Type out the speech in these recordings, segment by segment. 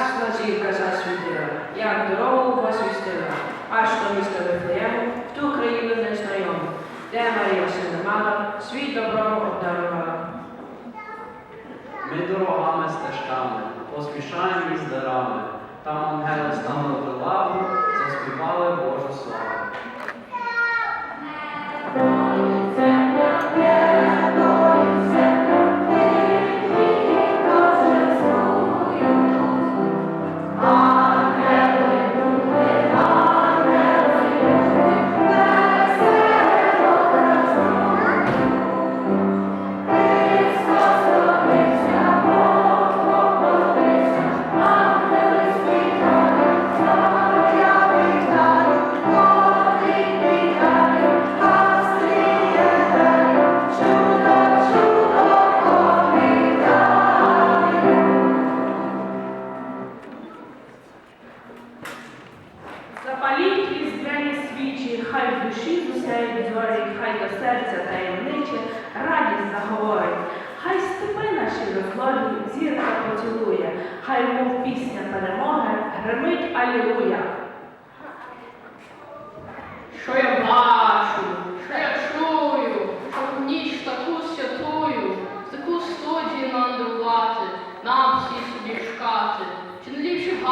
Ясна зірка засвітила, як дорогу посвістила, аж до міста Вифлеєму, в ту країну незнайому, де Марія сина мала, світ добром обдарувала. Ми дорогами стежками, поспішаємо із дарами. Там ангели стану лаву, заспівали Божу славу. Серця таємниче, радість заговорить. Хай степи наші розлогі, зірка поцілує, хай мов пісня перемоги, гримить Алілуя. Що я бачу, що я чую, що в ніч таку святую, в таку студію мандрувати, нам всі собі шукати. Чи не ліпше в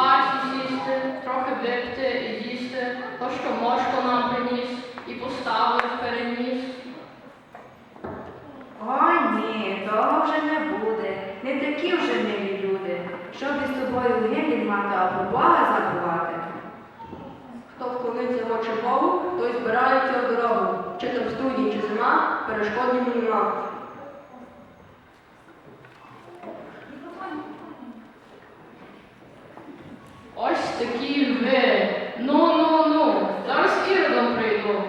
сісти, трохи випити і їсти, то, що мошко нам приніс, і поставив переніс. О, ні, того вже не буде. Не такі вже милі люди, щоб із тобою гніві мати або Бога забувати. Хто вклониться в очі Богу, той збирається в дорогу. Чи то в студії, чи зима, перешкод йому нема. Ось такі ви. Ну, ну, ну. Зараз іродом прийду.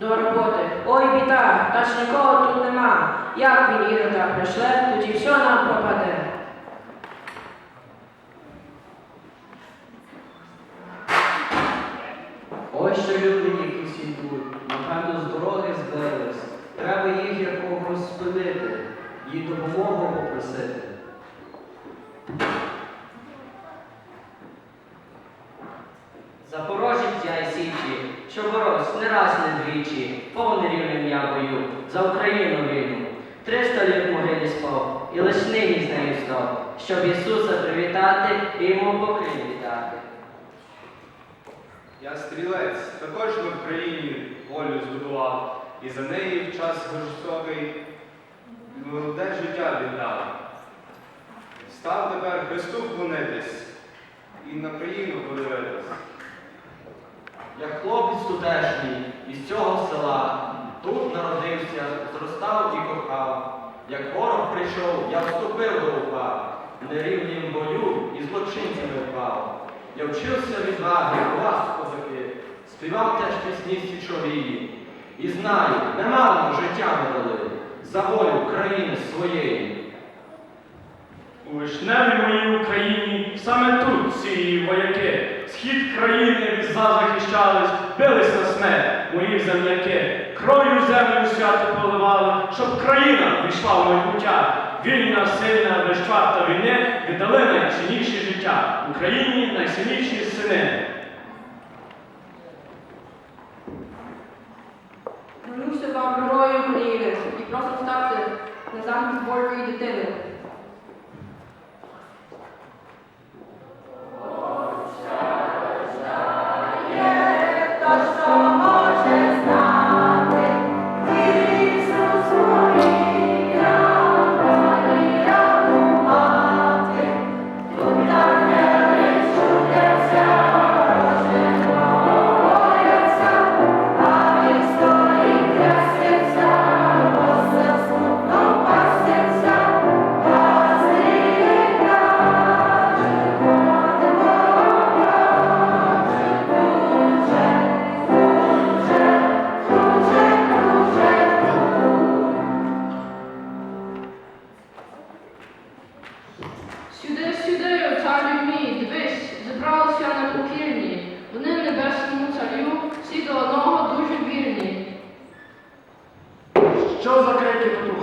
До роботи. Ой, біда, та ж нікого тут нема. Як він ірода пришле, тоді все нам пропаде. Ось що люди якісь ідуть, напевно, з дороги збились. Треба їх якогось спинити, їй допомогу попросити. Запорожець я й січі, що боролась не раз не двічі, повний рівень я бою, за Україну війну. Триста літ могилі спав, і лиш нині з нею став, щоб Ісуса привітати і йому покрив дати. Я стрілець, також в Україні волю збудував, і за неї в час жорстокий ну, молоде життя віддав. Став тепер Христу вклонитись і на країну подивитись. Як хлопець тутешній із цього села, тут народився, зростав і кохав. Як ворог прийшов, я вступив до упа, нерівнім бою і злочинцями впав. Я вчився відваги, у вас, козаки, співав теж пісні січовії. І знаю, немало життя не дали за волю країни своєї. У вишневій моїй Україні саме тут ці вояки, схід країни від зла захищались, бились на смерть мої земляки, кров'ю землю свято поливали, щоб країна війшла в майбуття. Вільна, сильна, безчварта війни віддали найцінніші життя. Україні найсильніші сини. Клянуся вам герою України і просто ставте на захист вольної дитини.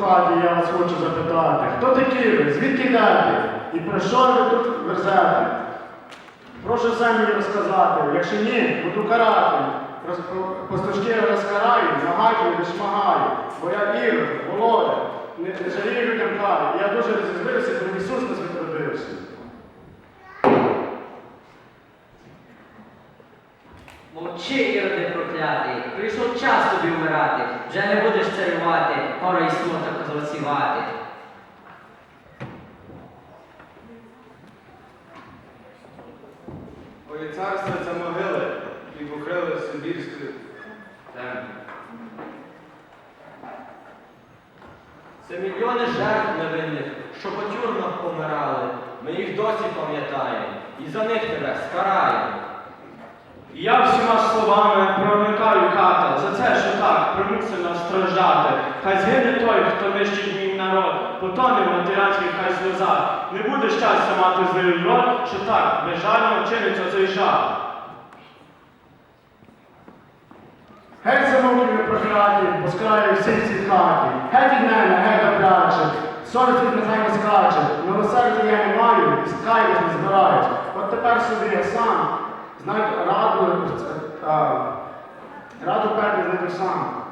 Хаті, я вас хочу запитати? Хто такі ви? Звідки йдете? І про що ви тут верзете? Прошу самі розказати, якщо ні, буду карати. Пастушки розкараю, нагадую, не шмагаю. Бо я Ірод, Володя, не, не жалію людям кари. Я дуже розізлився, коли Ісус нас відродився. Мовчи, Іроди проклятий, прийшов час тобі вмирати, вже не будеш царювати, гора і смуток розсівати. Ой, царство це могили, і покрили Сибірську темряву. Це мільйони жертв невинних, що по тюрмах помирали. Ми їх досі пам'ятаємо і за них тебе скараємо. І Я всіма словами проникаю хата за це, що так примусив нас страждати. Хай згине той, хто нищить мій народ, потоне в матерянських хай сльозах. Не буде щастя мати злий род, що так безжально чиниться цей жах. Геть замовкли прокляті, по скраю всі ці хаті. Геть від мене, геть добряче. Совість від нехай не скаче. Милосердя я не маю, і скаюсь не збирають. От тепер собі я сам. Знайду раду, а, раду певні знайду сам.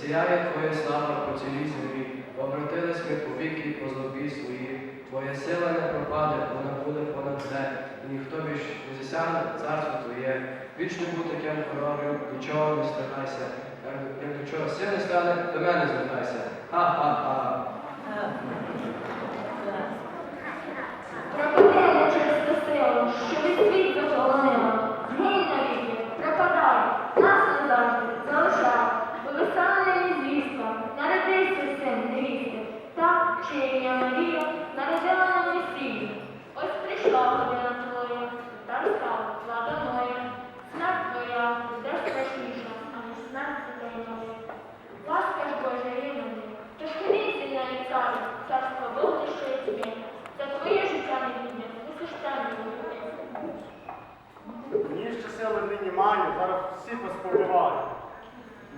Засіяє Твоя слава по цілій землі, обратились ми повіки по злобі свої. Твоя сила не пропаде, вона буде понад все, і ніхто більш не засягне царство Твоє. Вічно бути тим хоробрим, нічого не страхайся. Як, до чого сили стане, до мене звертайся. Ха-ха-ха. Пропадає чиста сила, що від світу піднімаю, зараз всі посподівають.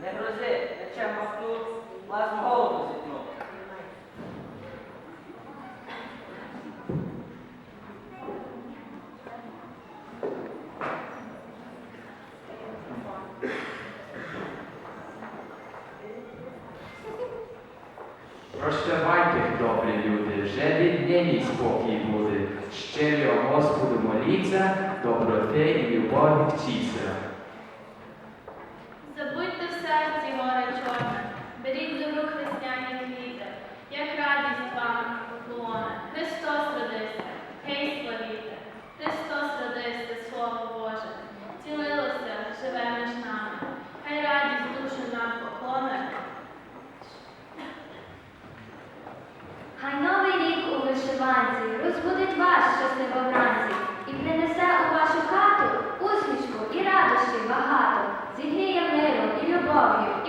Не грози, нечем махну, власну голову зітну. Прощавайте, добрі люди, вже від нині спокій буде. Щиро Господу моліться, доброти і любові вчіться. love you.